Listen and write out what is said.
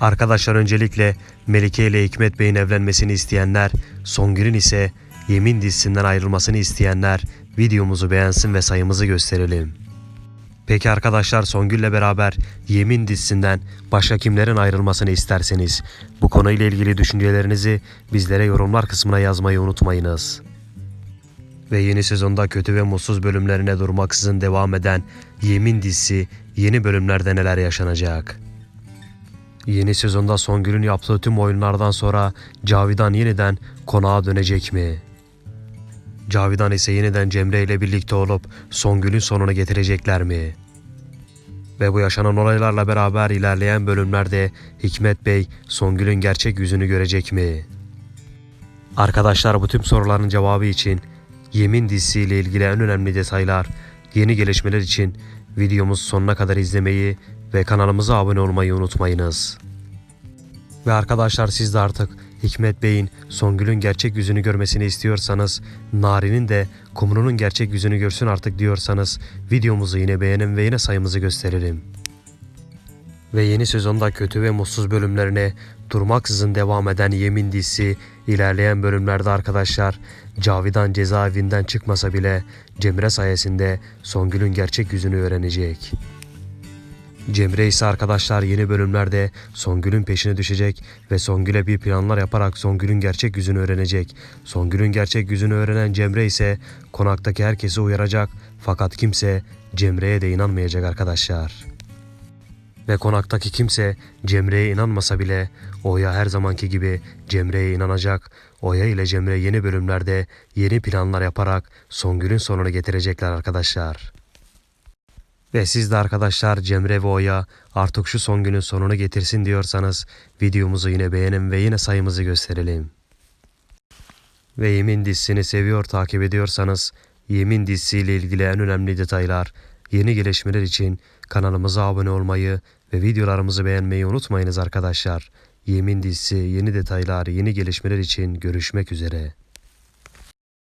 Arkadaşlar öncelikle Melike ile Hikmet Bey'in evlenmesini isteyenler, Songül'ün ise Yemin dizisinden ayrılmasını isteyenler videomuzu beğensin ve sayımızı gösterelim. Peki arkadaşlar Songül'le beraber Yemin dizisinden başka kimlerin ayrılmasını isterseniz bu konuyla ilgili düşüncelerinizi bizlere yorumlar kısmına yazmayı unutmayınız. Ve yeni sezonda kötü ve mutsuz bölümlerine durmaksızın devam eden Yemin dizisi yeni bölümlerde neler yaşanacak? Yeni sezonda Songül'ün yaptığı tüm oyunlardan sonra Cavidan yeniden konağa dönecek mi? Cavidan ise yeniden Cemre ile birlikte olup Songül'ün sonunu getirecekler mi? Ve bu yaşanan olaylarla beraber ilerleyen bölümlerde Hikmet Bey Songül'ün gerçek yüzünü görecek mi? Arkadaşlar bu tüm soruların cevabı için Yemin dizisiyle ilgili en önemli detaylar, yeni gelişmeler için videomuzu sonuna kadar izlemeyi ve kanalımıza abone olmayı unutmayınız. Ve arkadaşlar siz de artık Hikmet Bey'in Songül'ün gerçek yüzünü görmesini istiyorsanız, Nari'nin de Kumru'nun gerçek yüzünü görsün artık diyorsanız videomuzu yine beğenin ve yine sayımızı gösterelim. Ve yeni sezonda kötü ve mutsuz bölümlerine durmaksızın devam eden Yemin dizisi ilerleyen bölümlerde arkadaşlar Cavidan cezaevinden çıkmasa bile Cemre sayesinde Songül'ün gerçek yüzünü öğrenecek. Cemre ise arkadaşlar yeni bölümlerde Songül'ün peşine düşecek ve Songül'e bir planlar yaparak Songül'ün gerçek yüzünü öğrenecek. Songül'ün gerçek yüzünü öğrenen Cemre ise konaktaki herkesi uyaracak fakat kimse Cemre'ye de inanmayacak arkadaşlar. Ve konaktaki kimse Cemre'ye inanmasa bile Oya her zamanki gibi Cemre'ye inanacak. Oya ile Cemre yeni bölümlerde yeni planlar yaparak Songül'ün sonunu getirecekler arkadaşlar. Ve siz de arkadaşlar Cemre ve Oya artık şu son günün sonunu getirsin diyorsanız videomuzu yine beğenin ve yine sayımızı gösterelim. Ve Yemin dizisini seviyor takip ediyorsanız Yemin dizisiyle ilgili en önemli detaylar, yeni gelişmeler için kanalımıza abone olmayı ve videolarımızı beğenmeyi unutmayınız arkadaşlar. Yemin dizisi, yeni detaylar, yeni gelişmeler için görüşmek üzere.